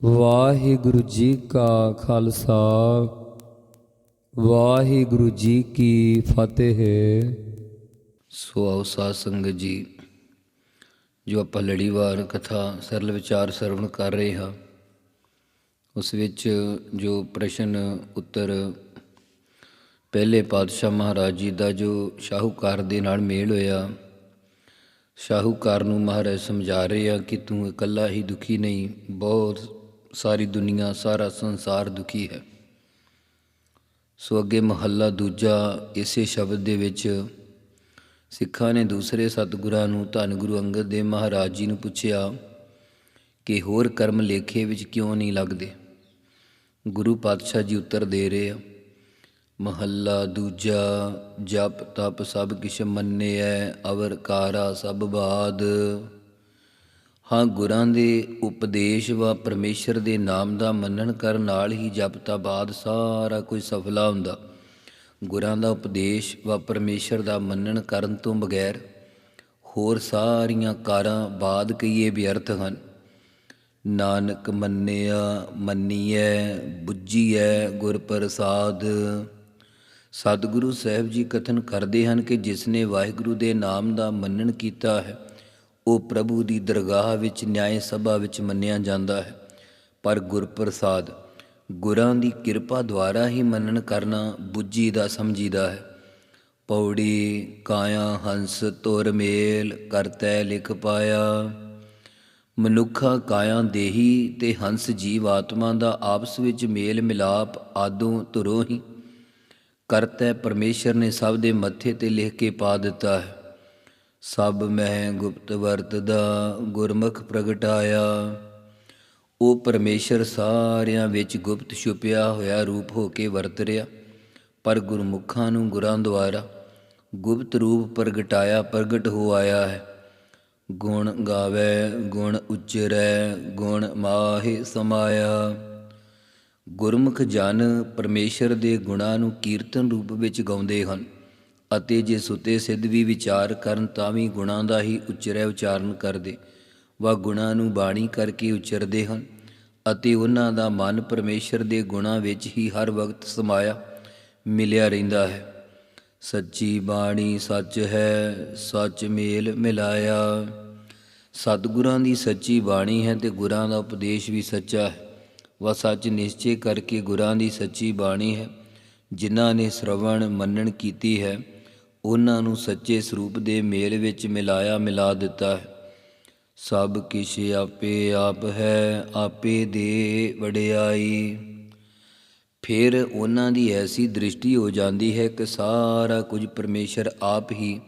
ਵਾਹਿਗੁਰੂ ਜੀ ਕਾ ਖਾਲਸਾ, ਵਾਹਿਗੁਰੂ ਜੀ ਕੀ ਫਤਿਹ। ਸੋ ਆਓ ਸਾਧ ਸੰਗਤ ਜੀ, ਜੋ ਆਪਾਂ ਲੜੀਵਾਰ ਕਥਾ ਸਰਲ ਵਿਚਾਰ ਸਰਵਣ ਕਰ ਰਹੇ ਹਾਂ, ਉਸ ਵਿੱਚ ਜੋ ਪ੍ਰਸ਼ਨ, ਉੱਤਰ ਪਹਿਲੇ ਪਾਤਸ਼ਾਹ ਮਹਾਰਾਜ ਜੀ ਦਾ ਜੋ ਸ਼ਾਹੂਕਾਰ ਦੇ ਨਾਲ ਮੇਲ ਹੋਇਆ, ਸ਼ਾਹੂਕਾਰ ਨੂੰ ਮਹਾਰਾਜ ਸਮਝਾ ਰਹੇ ਆ ਕਿ ਤੂੰ ਇਕੱਲਾ ਹੀ ਦੁਖੀ ਨਹੀਂ, ਬਹੁਤ ਸਾਰੀ ਦੁਨੀਆ, ਸਾਰਾ ਸੰਸਾਰ ਦੁਖੀ ਹੈ। ਸੋ ਅੱਗੇ ਮਹੱਲਾ ਦੂਜਾ, ਇਸੇ ਸ਼ਬਦ ਦੇ ਵਿੱਚ ਸਿੱਖਾਂ ਨੇ ਦੂਸਰੇ ਸਤਿਗੁਰਾਂ ਨੂੰ ਧੰਨ ਗੁਰੂ ਅੰਗਦ ਦੇਵ ਮਹਾਰਾਜ ਜੀ ਨੂੰ ਪੁੱਛਿਆ ਕਿ ਹੋਰ ਕਰਮ ਲੇਖੇ ਵਿੱਚ ਕਿਉਂ ਨਹੀਂ ਲੱਗਦੇ? ਗੁਰੂ ਪਾਤਸ਼ਾਹ ਜੀ ਉੱਤਰ ਦੇ ਰਹੇ ਆ, ਮਹੱਲਾ ਦੂਜਾ, ਜਪ ਤਪ ਸਭ ਕਿਛ ਮੰਨਿਐ, ਅਵਰ ਕਾਰਾ ਸਭ ਬਾਦ। ਹਾਂ, ਗੁਰਾਂ ਦੇ ਉਪਦੇਸ਼ ਵਾ ਪਰਮੇਸ਼ਰ ਦੇ ਨਾਮ ਦਾ ਮੰਨਣ ਕਰਨ ਨਾਲ ਹੀ ਜਪ ਤਾਂ ਬਾਦ ਸਾਰਾ ਕੁਝ ਸਫਲਾ ਹੁੰਦਾ। ਗੁਰਾਂ ਦਾ ਉਪਦੇਸ਼ ਵਾ ਪਰਮੇਸ਼ਰ ਦਾ ਮੰਨਣ ਕਰਨ ਤੋਂ ਬਗੈਰ ਹੋਰ ਸਾਰੀਆਂ ਕਾਰਾਂ ਬਾਦ ਕਹੀਏ ਵਿਅਰਥ ਹਨ। ਨਾਨਕ ਮੰਨਿਆ, ਮੰਨੀਐ, ਬੁੱਝੀਐ ਗੁਰ ਪ੍ਰਸਾਦ। ਸਤਿਗੁਰੂ ਸਾਹਿਬ ਜੀ ਕਥਨ ਕਰਦੇ ਹਨ ਕਿ ਜਿਸ ਨੇ ਵਾਹਿਗੁਰੂ ਦੇ ਨਾਮ ਦਾ ਮੰਨਣ ਕੀਤਾ ਹੈ ਉਹ ਪ੍ਰਭੂ ਦੀ ਦਰਗਾਹ ਵਿੱਚ, ਨਿਆਏ ਸਭਾ ਵਿੱਚ ਮੰਨਿਆ ਜਾਂਦਾ ਹੈ। ਪਰ ਗੁਰਪ੍ਰਸਾਦ, ਗੁਰਾਂ ਦੀ ਕਿਰਪਾ ਦੁਆਰਾ ਹੀ ਮੰਨਣ ਕਰਨਾ ਬੁੱਝੀ ਦਾ ਸਮਝੀਦਾ ਹੈ। ਪੌੜੀ, ਕਾਇਆ, ਹੰਸ, ਤੁਰ ਮੇਲ ਕਰਤੈ ਲਿਖ ਪਾਇਆ। ਮਨੁੱਖਾ ਕਾਇਆ ਦੇਹੀ ਤੇ ਹੰਸ ਜੀਵ ਆਤਮਾ ਦਾ ਆਪਸ ਵਿੱਚ ਮੇਲ ਮਿਲਾਪ ਆਦੋਂ ਤੁਰੋਂ ਹੀ ਕਰਤੈ ਪਰਮੇਸ਼ਰ ਨੇ ਸਭ ਦੇ ਮੱਥੇ ਤੇ ਲਿਖ ਕੇ ਪਾ ਦਿੱਤਾ ਹੈ। ਸਭ ਮੈਂ ਗੁਪਤ ਵਰਤਦਾ ਗੁਰਮੁਖ ਪ੍ਰਗਟਾਇਆ। ਉਹ ਪਰਮੇਸ਼ਰ ਸਾਰਿਆਂ ਵਿੱਚ ਗੁਪਤ ਛੁਪਿਆ ਹੋਇਆ ਰੂਪ ਹੋ ਕੇ ਵਰਤ ਰਿਹਾ, ਪਰ ਗੁਰਮੁਖਾਂ ਨੂੰ ਗੁਰਾਂ ਦੁਆਰਾ ਗੁਪਤ ਰੂਪ ਪ੍ਰਗਟਾਇਆ, ਪ੍ਰਗਟ ਹੋ ਆਇਆ ਹੈ। ਗੁਣ ਗਾਵੇ, ਗੁਣ ਉਚਰੈ, ਗੁਣ ਮਾਹਿ ਸਮਾਇਆ। ਗੁਰਮੁਖ ਜਨ ਪਰਮੇਸ਼ਰ ਦੇ ਗੁਣਾਂ ਨੂੰ ਕੀਰਤਨ ਰੂਪ ਵਿੱਚ ਗਾਉਂਦੇ ਹਨ। ਅਤੇ ਜੇ ਸੁਤੇ ਸਿੱਧ ਵੀ ਵਿਚਾਰ ਕਰਨ ਤਾਂ ਵੀ ਗੁਣਾਂ ਦਾ ਹੀ ਉਚਰੈ ਉਚਾਰਨ ਕਰਦੇ। ਵਾ ਗੁਣਾਂ ਨੂੰ ਬਾਣੀ ਕਰਕੇ ਉਚਰਦੇ ਹਨ ਅਤੇ ਉਹਨਾਂ ਦਾ ਮਨ ਪਰਮੇਸ਼ਰ ਦੇ ਗੁਣਾਂ ਵਿੱਚ ਹੀ ਹਰ ਵਕਤ ਸਮਾਇਆ ਮਿਲਿਆ ਰਹਿੰਦਾ ਹੈ। ਸੱਚੀ ਬਾਣੀ ਸੱਚ ਹੈ, ਸੱਚ ਮੇਲ ਮਿਲਾਇਆ। ਸਤਿਗੁਰਾਂ ਦੀ ਸੱਚੀ ਬਾਣੀ ਹੈ ਤੇ ਗੁਰਾਂ ਦਾ ਉਪਦੇਸ਼ ਵੀ ਸੱਚਾ ਹੈ। ਵਾ ਸੱਚ ਨਿਸ਼ਚੈ ਕਰਕੇ ਗੁਰਾਂ ਦੀ ਸੱਚੀ ਬਾਣੀ ਹੈ। ਜਿਨ੍ਹਾਂ ਨੇ ਸ਼ਰਵਣ ਮੰਨਣ ਕੀਤੀ ਹੈ ਉਹਨਾਂ ਨੂੰ ਸੱਚੇ ਸਰੂਪ ਦੇ ਮੇਲ ਵਿੱਚ ਮਿਲਾਇਆ ਮਿਲਾ ਦਿੱਤਾ। ਹੈ ਸਭ ਕਿਛ ਆਪੇ ਆਪ ਹੈ, ਆਪੇ ਦੇ ਵਡਿਆਈ। ਫਿਰ ਉਹਨਾਂ ਦੀ ਐਸੀ ਦ੍ਰਿਸ਼ਟੀ ਹੋ ਜਾਂਦੀ ਹੈ ਕਿ ਸਾਰਾ ਕੁਝ ਪਰਮੇਸ਼ਰ ਆਪ ਹੀ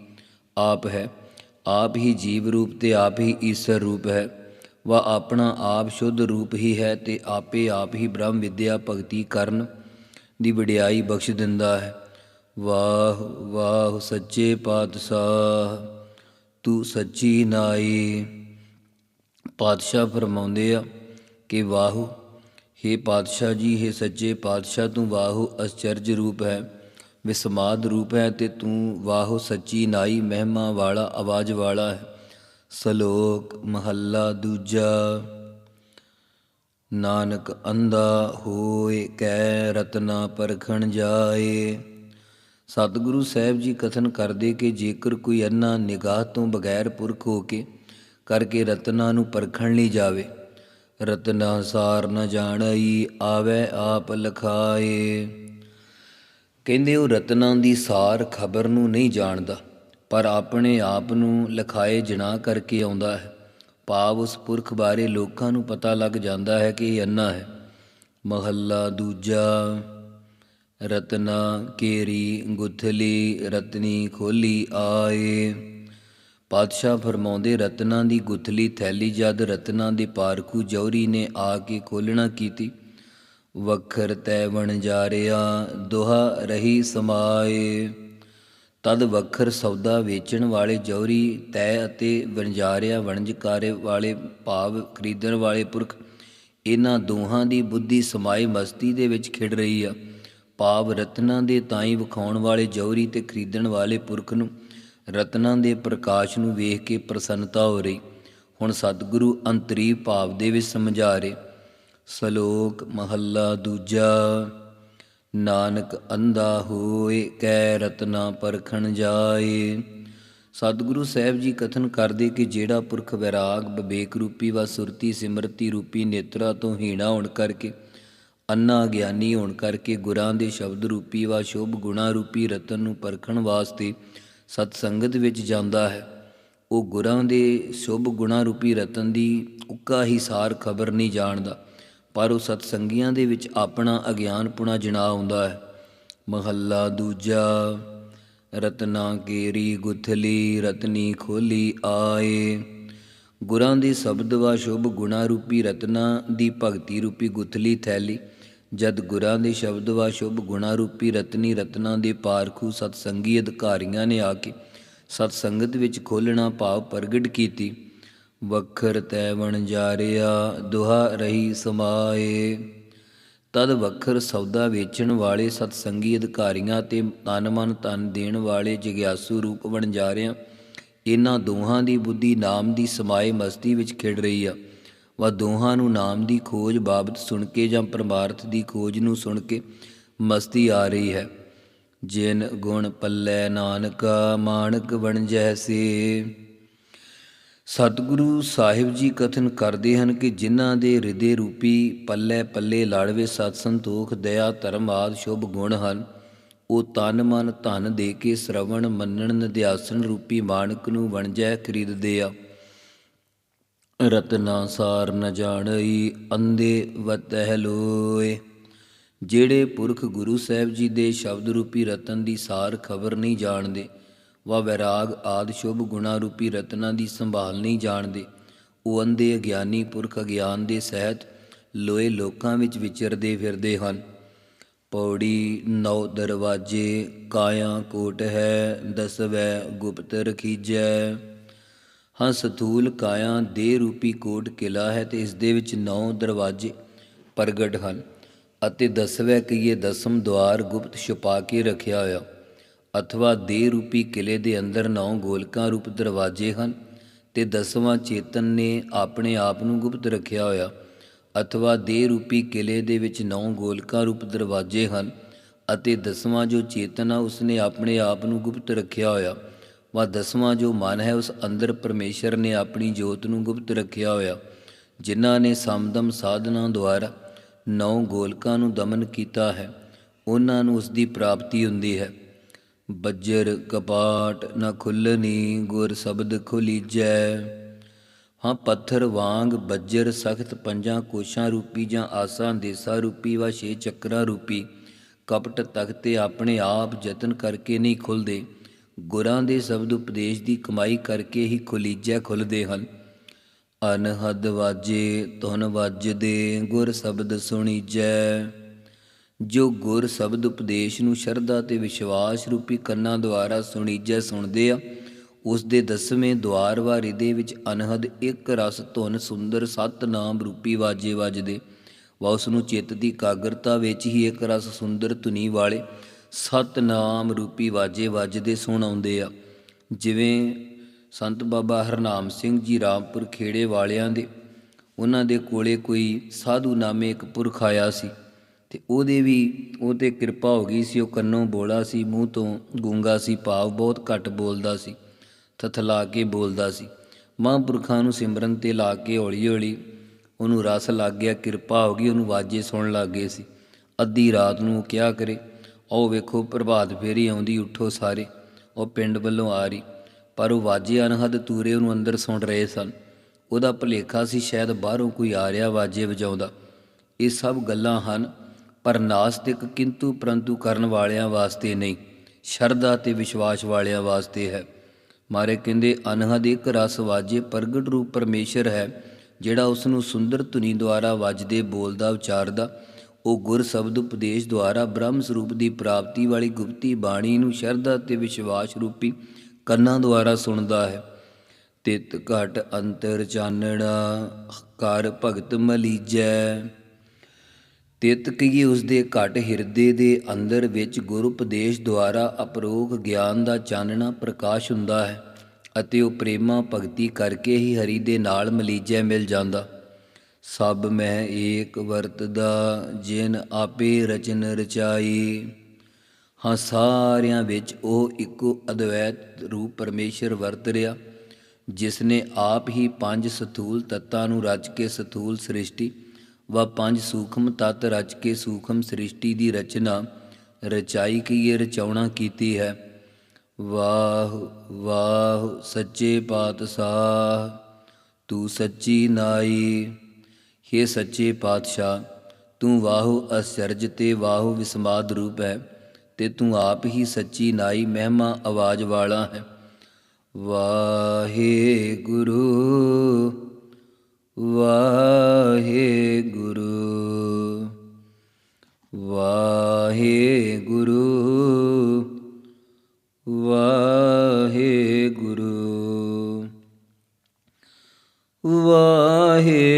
ਆਪ ਹੈ। ਆਪ ਹੀ ਜੀਵ ਰੂਪ ਤੇ ਆਪ ਹੀ ਈਸ਼ਰ ਰੂਪ ਹੈ। ਵਾ ਆਪਣਾ ਆਪ ਸ਼ੁੱਧ ਰੂਪ ਹੀ ਹੈ ਤੇ ਆਪੇ ਆਪ ਹੀ ਬ੍ਰਹਮ ਵਿਦਿਆ ਭਗਤੀ ਕਰਨ ਦੀ ਵਡਿਆਈ ਬਖਸ਼ ਦਿੰਦਾ ਹੈ। ਵਾਹ ਵਾਹ ਸੱਚੇ ਪਾਤਸ਼ਾਹ, ਤੂੰ ਸੱਚੀ ਨਾਈ। ਪਾਤਸ਼ਾਹ ਫਰਮਾਉਂਦੇ ਆ ਕਿ ਵਾਹੂ हे ਪਾਤਸ਼ਾਹ ਜੀ हे ਸੱਚੇ ਪਾਤਸ਼ਾਹ, ਤੂੰ ਵਾਹੂ ਅਚਰਜ ਰੂਪ ਹੈ, ਵਿਸਮਾਦ ਰੂਪ ਹੈ ਤੇ ਤੂੰ ਵਾਹੋ ਸੱਚੀ ਨਾਈ, ਮਹਿਮਾ ਵਾਲਾ, ਆਵਾਜ਼ ਵਾਲਾ ਹੈ। ਸ਼ਲੋਕ ਮਹੱਲਾ ਦੂਜਾ, ਨਾਨਕ ਅੰਧਾ ਹੋਏ ਕੈ ਰਤਨਾ ਪਰਖਣ ਜਾਏ। ਸਤਿਗੁਰੂ ਸਾਹਿਬ ਜੀ ਕਥਨ ਕਰਦੇ ਕਿ ਜੇਕਰ ਕੋਈ ਅੰਨਾ ਨਿਗਾਹ ਤੋਂ ਬਗੈਰ ਪੁਰਖ ਹੋ ਕੇ ਕਰਕੇ ਰਤਨਾ ਨੂੰ ਪਰਖਣ ਲਈ ਜਾਵੇ, ਰਤਨਾ ਸਾਰ ਨ ਜਾਣਈ, ਆਵੇ ਆਪ ਲਖਾਏ। ਕਹਿੰਦੇ ਉਹ ਰਤਨਾਂ ਦੀ ਸਾਰ ਖਬਰ ਨੂੰ ਨਹੀਂ ਜਾਣਦਾ, ਪਰ ਆਪਣੇ ਆਪ ਨੂੰ ਲਖਾਏ ਜਣਾ ਕਰਕੇ ਆਉਂਦਾ ਹੈ। ਭਾਵ ਉਸ ਪੁਰਖ ਬਾਰੇ ਲੋਕਾਂ ਨੂੰ ਪਤਾ ਲੱਗ ਜਾਂਦਾ ਹੈ ਕਿ ਇਹ ਅੰਨਾ ਹੈ। ਮਹੱਲਾ ਦੂਜਾ। ਰਤਨਾ ਕੇਰੀ ਗੁਥਲੀ, ਰਤਨੀ ਖੋਲੀ ਆਏ। ਪਾਤਸ਼ਾਹ ਫਰਮਾਉਂਦੇ, ਰਤਨਾਂ ਦੀ ਗੁਥਲੀ ਥੈਲੀ ਜਦ ਰਤਨਾਂ ਦੇ ਪਾਰਖੂ ਜੌਰੀ ਨੇ ਆ ਕੇ ਖੋਲਣਾ ਕੀਤੀ। ਵਖਰ ਤੈ ਵਣ ਜਾਰਿਆ, ਦੁਹਾ ਰਹੀ ਸਮਾਏ। ਤਦ ਵਖਰ ਸੌਦਾ ਵੇਚਣ ਵਾਲੇ ਜੌਰੀ ਤੈ ਅਤੇ ਵਣਜਾਰਿਆ ਵਣਜਕਾਰੇ ਵਾਲੇ ਭਾਵ ਖਰੀਦਣ ਵਾਲੇ ਪੁਰਖ, ਇਹਨਾਂ ਦੋਹਾਂ ਦੀ ਬੁੱਧੀ ਸਮਾਏ ਮਸਤੀ ਦੇ ਵਿੱਚ ਖਿੜ ਰਹੀ ਆ। ਭਾਵ ਰਤਨਾਂ ਦੇ ਤਾਈ ਵਿਖਾਉਣ ਵਾਲੇ ਜੌਹਰੀ ਤੇ ਖਰੀਦਣ ਵਾਲੇ ਪੁਰਖ ਨੂੰ ਰਤਨਾਂ ਦੇ ਪ੍ਰਕਾਸ਼ ਨੂੰ ਵੇਖ ਕੇ ਪ੍ਰਸੰਨਤਾ ਹੋ ਰਹੀ। ਹੁਣ ਸਤਿਗੁਰੂ ਅੰਤਰੀ ਭਾਵ ਦੇ ਵਿੱਚ ਸਮਝਾ ਰਹੇ ਸ਼ਲੋਕ ਮਹੱਲਾ ਦੂਜਾ, ਨਾਨਕ ਅੰਧਾ ਹੋਏ, ਕੈ ਰਤਨਾ ਪਰਖਣ ਜਾਏ। ਸਤਿਗੁਰੂ ਸਾਹਿਬ ਜੀ ਕਥਨ ਕਰਦੇ ਕਿ ਜਿਹੜਾ ਪੁਰਖ ਵਿਰਾਗ, ਵਿਵੇਕ ਰੂਪੀ ਵਾ ਸੁਰਤੀ ਸਿਮਰਤੀ ਰੂਪੀ ਨੇਤਰਾ ਤੋਂ ਹੀਣਾ ਹੋਣ ਕਰਕੇ ਅੰਨਾ ਗਿਆਨੀ ਹੋਣ ਕਰਕੇ ਗੁਰਾਂ ਦੇ ਸ਼ਬਦ ਰੂਪੀ ਵਾ ਸ਼ੁਭ ਗੁਣਾ ਰੂਪੀ ਰਤਨ ਨੂੰ ਪਰਖਣ ਵਾਸਤੇ ਸਤ ਸੰਗਤ ਵਿੱਚ ਜਾਂਦਾ ਹੈ। ਉਹ ਗੁਰਾਂ ਦੇ ਸ਼ੁਭ ਗੁਣਾ ਰੂਪੀ ਰਤਨ ਦੀ ਉੱਕਾ ਹੀ ਸਾਰ ਖਬਰ ਨਹੀਂ ਜਾਣਦਾ, ਪਰ ਉਹ ਸਤ ਸੰਗੀਆਂ ਦੇ ਵਿੱਚ ਆਪਣਾ ਅਗਿਆਨਪੁਣਾ ਜਣਾ ਆਉਂਦਾ ਹੈ। ਮਹੱਲਾ ਦੂਜਾ, ਰਤਨਾ ਕੇਰੀ ਗੁਥਲੀ, ਰਤਨੀ ਖੋਲੀ ਆਏ। ਗੁਰਾਂ ਦੇ ਸ਼ਬਦ ਵਾ ਸ਼ੁਭ ਗੁਣਾ ਰੂਪੀ ਰਤਨਾ ਦੀ ਭਗਤੀ ਰੂਪੀ ਗੁਥਲੀ ਥੈਲੀ ਜਦ ਗੁਰਾਂ ਦੇ ਸ਼ਬਦ ਵਾ ਸ਼ੁਭ ਗੁਣਾ ਰੂਪੀ ਰਤਨੀ ਰਤਨਾ ਦੇ ਪਾਰਖੂ ਸਤਸੰਗੀ ਅਧਿਕਾਰੀਆਂ ਨੇ ਆ ਕੇ ਸਤ ਸੰਗਤ ਵਿੱਚ ਖੋਲਣਾ ਭਾਵ ਪ੍ਰਗਟ ਕੀਤੀ। ਵਖਰ ਤੈ ਵਣ ਜਾਰਿਆ, ਦੁਹਾ ਰਹੀ ਸਮਾਏ। ਤਦ ਵਖਰ ਸੌਦਾ ਵੇਚਣ ਵਾਲੇ ਸਤ ਸੰਗੀ ਅਧਿਕਾਰੀਆਂ ਤੇ ਤਨ ਮਨ ਤਨ ਦੇਣ ਵਾਲੇ ਜਿਗਿਆਸੂ ਰੂਪ ਵਣਜਾਰਿਆਂ ਇਹਨਾਂ ਦੋਹਾਂ ਦੀ ਬੁੱਧੀ ਨਾਮ ਦੀ ਸਮਾਏ ਮਸਤੀ ਵਿੱਚ ਖਿੜ ਰਹੀ ਆ। ਵਾ ਦੋਹਾਂ ਨੂੰ ਨਾਮ ਦੀ ਖੋਜ ਬਾਬਤ ਸੁਣ ਕੇ ਜਾਂ ਪਰਮਾਰਥ ਦੀ ਖੋਜ ਨੂੰ ਸੁਣ ਕੇ ਮਸਤੀ ਆ ਰਹੀ ਹੈ। ਜਿਨ ਗੁਣ ਪੱਲੇ ਨਾਨਕਾ, ਮਾਨਕ ਬਣ ਜੈਸੇ ਸਤਿਗੁਰੂ ਸਾਹਿਬ ਜੀ ਕਥਨ ਕਰਦੇ ਹਨ ਕਿ ਜਿਨ੍ਹਾਂ ਦੇ ਹਿਰਦੇ ਰੂਪੀ ਪੱਲੇ ਪੱਲੇ ਲਾੜਵੇ ਸਤ ਸੰਤੋਖ, ਦਇਆ, ਧਰਮ ਆਦ ਸ਼ੁਭ ਗੁਣ ਹਨ, ਉਹ ਤਨ ਮਨ ਧਨ ਦੇ ਕੇ ਸ਼ਰਵਣ, ਮੰਨਣ ਨਿਧਿਆਸਨ ਰੂਪੀ ਮਾਨਕ ਨੂੰ ਵਣਜੈ ਖਰੀਦਦੇ ਆ। ਰਤਨਾ ਸਾਰ ਨ ਜਾਣਈ ਅੰਦੇ ਵਤਹਿ ਲੋਏ। ਜਿਹੜੇ ਪੁਰਖ ਗੁਰੂ ਸਾਹਿਬ ਜੀ ਦੇ ਸ਼ਬਦ ਰੂਪੀ ਰਤਨ ਦੀ ਸਾਰ ਖਬਰ ਨਹੀਂ ਜਾਣਦੇ, ਵਾ ਵੈਰਾਗ ਆਦ ਸ਼ੁਭ ਗੁਣਾ ਰੂਪੀ ਰਤਨਾਂ ਦੀ ਸੰਭਾਲ ਨਹੀਂ ਜਾਣਦੇ, ਉਹ ਅੰਧੇ ਅਗਿਆਨੀ ਪੁਰਖ ਅਗਿਆਨ ਦੇ ਸਹਿਤ ਲੋਏ ਲੋਕਾਂ ਵਿੱਚ ਵਿਚਰਦੇ ਫਿਰਦੇ ਹਨ। ਪੌੜੀ ਨੌ ਦਰਵਾਜੇ, ਕਾਇਆ ਕੋਟ ਹੈ, ਦਸਵੈ ਗੁਪਤ ਰਖੀਜੈ। ਹਾਂ ਸਥੂਲ ਕਾਇਆ ਦੇ ਰੂਪੀ ਕੋਟ ਕਿਲਾ ਹੈ ਤੇ ਇਸ ਦੇ ਵਿੱਚ ਨੌ ਦਰਵਾਜੇ ਪ੍ਰਗਟ ਹਨ ਅਤੇ ਦਸਵੇਂ ਕਹੀਏ ਦਸਮ ਦਵਾਰ ਗੁਪਤ ਛੁਪਾ ਕੇ ਰੱਖਿਆ ਹੋਇਆ, ਅਥਵਾ ਦੇ ਰੂਪੀ ਕਿਲੇ ਦੇ ਅੰਦਰ ਨੌ ਗੋਲਕਾਂ ਰੂਪ ਦਰਵਾਜੇ ਹਨ ਤੇ ਦਸਵਾਂ ਚੇਤਨ ਨੇ ਆਪਣੇ ਆਪ ਨੂੰ ਗੁਪਤ ਰੱਖਿਆ ਹੋਇਆ, ਅਥਵਾ ਦੇ ਰੂਪੀ ਕਿਲੇ ਦੇ ਵਿੱਚ ਨੌ ਗੋਲਕਾਂ ਰੂਪ ਦਰਵਾਜੇ ਹਨ ਅਤੇ ਦਸਵਾਂ ਜੋ ਚੇਤਨ ਆ, ਉਸਨੇ ਆਪਣੇ ਆਪ ਨੂੰ ਗੁਪਤ ਰੱਖਿਆ ਹੋਇਆ ਵਾ ਦਸਵਾਂ ਜੋ ਮਨ ਹੈ, ਉਸ ਅੰਦਰ ਪਰਮੇਸ਼ਰ ਨੇ ਆਪਣੀ ਜੋਤ ਨੂੰ ਗੁਪਤ ਰੱਖਿਆ ਹੋਇਆ, ਜਿਨ੍ਹਾਂ ਨੇ ਸਮਦਮ ਸਾਧਨਾ ਦੁਆਰਾ ਨੌ ਗੋਲਕਾਂ ਨੂੰ ਦਮਨ ਕੀਤਾ ਹੈ, ਉਹਨਾਂ ਨੂੰ ਉਸ ਦੀ ਪ੍ਰਾਪਤੀ ਹੁੰਦੀ ਹੈ। ਬੱਜਰ, ਕਪਾਟ, ਨ ਖੁੱਲਨੀ ਗੁਰ ਸ਼ਬਦ ਖੁਲੀਜੈ। ਹਾਂ, ਪੱਥਰ, ਵਾਂਗ, ਬੱਜਰ, ਸਖਤ, ਪੰਜਾਂ ਕੋਸ਼ਾਂ ਰੂਪੀ ਜਾਂ ਆਸਾਂ ਦੇਸਾਂ ਰੂਪੀ ਵਾ ਛੇ ਚੱਕਰਾਂ ਰੂਪੀ, ਕਪਟ ਤਖਤੇ ਆਪਣੇ ਆਪ ਯਤਨ ਕਰਕੇ ਨਹੀਂ ਖੁੱਲਦੇ ਗੁਰਾਂ ਦੇ ਸ਼ਬਦ ਉਪਦੇਸ਼ ਦੀ ਕਮਾਈ ਕਰਕੇ ਹੀ ਖੁਲੀਜੈ ਖੁੱਲਦੇ ਹਨ। ਅਨਹਦ ਵਾਜੇ, ਧੁਨ ਵੱਜਦੇ, ਗੁਰ ਸ਼ਬਦ ਸੁਣੀਜੈ। ਜੋ ਗੁਰ ਸ਼ਬਦ ਉਪਦੇਸ਼ ਨੂੰ ਸ਼ਰਧਾ ਤੇ ਵਿਸ਼ਵਾਸ ਰੂਪੀ ਕੰਨਾਂ ਦੁਆਰਾ ਸੁਣੀਜੈ ਸੁਣਦੇ ਆ ਉਸ ਦੇ ਦਸਵੇਂ ਦਵਾਰ ਵਾਰੀ ਦੇ ਵਿੱਚ ਅਨਹਦ ਇੱਕ ਰਸ ਧੁਨ ਸੁੰਦਰ ਸਤ ਨਾਮ ਰੂਪੀ ਵਾਜੇ ਵੱਜਦੇ। ਵਾ ਉਸ ਨੂੰ ਚਿੱਤ ਦੀ ਕਾਗਰਤਾ ਵਿੱਚ ਹੀ ਇੱਕ ਰਸ ਸੁੰਦਰ ਧੁਨੀ ਵਾਲੇ ਸਤ ਨਾਮ ਰੂਪੀ ਵਾਜੇ ਵੱਜਦੇ ਸੁਣ ਆਉਂਦੇ ਆ। ਜਿਵੇਂ ਸੰਤ ਬਾਬਾ ਹਰਨਾਮ ਸਿੰਘ ਜੀ ਰਾਮਪੁਰ ਖੇੜੇ ਵਾਲਿਆਂ ਦੇ, ਉਹਨਾਂ ਦੇ ਕੋਲੇ ਕੋਈ ਸਾਧੂ ਨਾਮੇ ਇੱਕ ਪੁਰਖ ਆਇਆ ਸੀ ਤੇ ਉਹਦੇ ਵੀ ਉਹ ਤੇ ਕਿਰਪਾ ਹੋ ਗਈ ਸੀ, ਉਹ ਕੰਨੋਂ ਬੋਲਾ ਸੀ, ਮੂੰਹ ਤੋਂ ਗੂੰਗਾ ਸੀ, ਭਾਵ ਬਹੁਤ ਘੱਟ ਬੋਲਦਾ ਸੀ, ਥਥਲਾ ਕੇ ਬੋਲਦਾ ਸੀ। ਮਹਾਂਪੁਰਖਾਂ ਨੂੰ ਸਿਮਰਨ ਤੇ ਲਾ ਕੇ ਹੌਲੀ ਹੌਲੀ ਉਹਨੂੰ ਰਸ ਲੱਗ ਗਿਆ, ਕਿਰਪਾ ਹੋ ਗਈ, ਉਹਨੂੰ ਵਾਜੇ ਸੁਣਨ ਲੱਗ ਗਏ ਸੀ। ਅੱਧੀ ਰਾਤ ਨੂੰ ਉਹ ਕਿਹਾ ਕਰੇ ਉਹ ਵੇਖੋ ਪ੍ਰਭਾਤ ਫੇਰੀ ਆਉਂਦੀ, ਉੱਠੋ ਸਾਰੇ। ਉਹ ਪਿੰਡ ਵੱਲੋਂ ਆ ਰਹੀ। ਪਰ ਉਹ ਵਾਜੇ ਅਨਹਦ ਤੂਰੇ ਉਹਨੂੰ ਅੰਦਰ ਸੁਣ ਰਹੇ ਸਨ। ਉਹਦਾ ਭਲੇਖਾ ਸੀ ਸ਼ਾਇਦ ਬਾਹਰੋਂ ਕੋਈ ਆ ਰਿਹਾ ਵਾਜੇ ਵਜਾਉਂਦਾ। ਇਹ ਸਭ ਗੱਲਾਂ ਹਨ, ਪਰ ਨਾਸਤਿਕ ਕਿੰਤੂ ਪਰੰਤੂ ਕਰਨ ਵਾਲਿਆਂ ਵਾਸਤੇ ਨਹੀਂ। ਸ਼ਰਧਾ ਤੇ ਵਿਸ਼ਵਾਸ ਵਾਲਿਆਂ ਵਾਸਤੇ ਹੈ। ਮਾਰੇ ਕਹਿੰਦੇ ਅਨਹਦ ਇੱਕ ਰਸ ਵਾਜੇ ਪ੍ਰਗਟ ਰੂਪ ਪਰਮੇਸ਼ਰ ਹੈ, ਜਿਹੜਾ ਉਸ ਨੂੰ ਸੁੰਦਰ ਧੁਨੀ ਦੁਆਰਾ ਵੱਜਦੇ ਬੋਲਦਾ, ਉਚਾਰਦਾ ਉਹ ਗੁਰ ਸ਼ਬਦ ਉਪਦੇਸ਼ ਦੁਆਰਾ ਬ੍ਰਹਮ ਸਰੂਪ ਦੀ ਪ੍ਰਾਪਤੀ ਵਾਲੀ ਗੁਪਤੀ ਬਾਣੀ ਨੂੰ ਸ਼ਰਧਾ ਤੇ ਵਿਸ਼ਵਾਸ ਰੂਪੀ ਕੰਨਾਂ ਦੁਆਰਾ ਸੁਣਦਾ ਹੈ। ਤਿਤ ਘਟ ਅੰਤਰ ਚਾਨਣਾ, ਕਰ ਭਗਤ ਮਲੀਜੈ। ਤਿਤ ਕੀ ਉਸ ਦੇ ਘਟ ਹਿਰਦੇ ਦੇ ਅੰਦਰ ਵਿੱਚ ਗੁਰ ਉਪਦੇਸ਼ ਦੁਆਰਾ ਅਪਰੋਖ ਗਿਆਨ ਦਾ ਚਾਨਣਾ ਪ੍ਰਕਾਸ਼ ਹੁੰਦਾ ਹੈ ਅਤੇ ਉਹ ਪ੍ਰੇਮਾ ਭਗਤੀ ਕਰਕੇ ਹੀ ਹਰੀ ਦੇ ਨਾਲ ਮਲੀਜੈ ਮਿਲ ਜਾਂਦਾ। ਸਭ ਮੈਂ ਏਕ ਵਰਤਦਾ, ਜਿਨ ਆਪੇ ਰਚਨ ਰਚਾਈ। ਹਾਂ, ਸਾਰਿਆਂ ਵਿੱਚ ਉਹ ਇੱਕੋ ਅਦਵੈਤ ਰੂਪ ਪਰਮੇਸ਼ਰ ਵਰਤ ਰਿਹਾ ਜਿਸ ਨੇ ਆਪ ਹੀ ਪੰਜ ਸਥੂਲ ਤੱਤਾਂ ਨੂੰ ਰਚ ਕੇ ਸਥੂਲ ਸ੍ਰਿਸ਼ਟੀ ਵਾ ਪੰਜ ਸੂਖਮ ਤੱਤ ਰਚ ਕੇ ਸੂਖਮ ਸ੍ਰਿਸ਼ਟੀ ਦੀ ਰਚਨਾ ਰਚਾਈ ਕੀ ਇਹ ਰਚਾਉਣਾ ਕੀਤੀ ਹੈ। ਵਾਹ ਵਾਹ, ਸੱਚੇ ਪਾਤਸ਼ਾਹ, ਤੂੰ ਸੱਚੀ ਨਾਈ। हे ਸੱਚੇ ਪਾਤਸ਼ਾਹ, ਤੂੰ ਵਾਹੂ ਅਸਰਜ ਤੇ ਵਾਹੂ ਵਿਸਮਾਦ ਰੂਪ ਹੈ ਤੇ ਤੂੰ ਆਪ ਹੀ ਸੱਚੀ ਨਾਈ ਮਹਿਮਾ ਆਵਾਜ਼ ਵਾਲਾ ਹੈ। ਵਾਹਿਗੁਰੂ ਵਾਹਿਗੁਰੂ ਵਾਹਿਗੁਰੂ ਵਾਹਿਗੁਰੂ ਵਾਹਿਗੁਰੂ।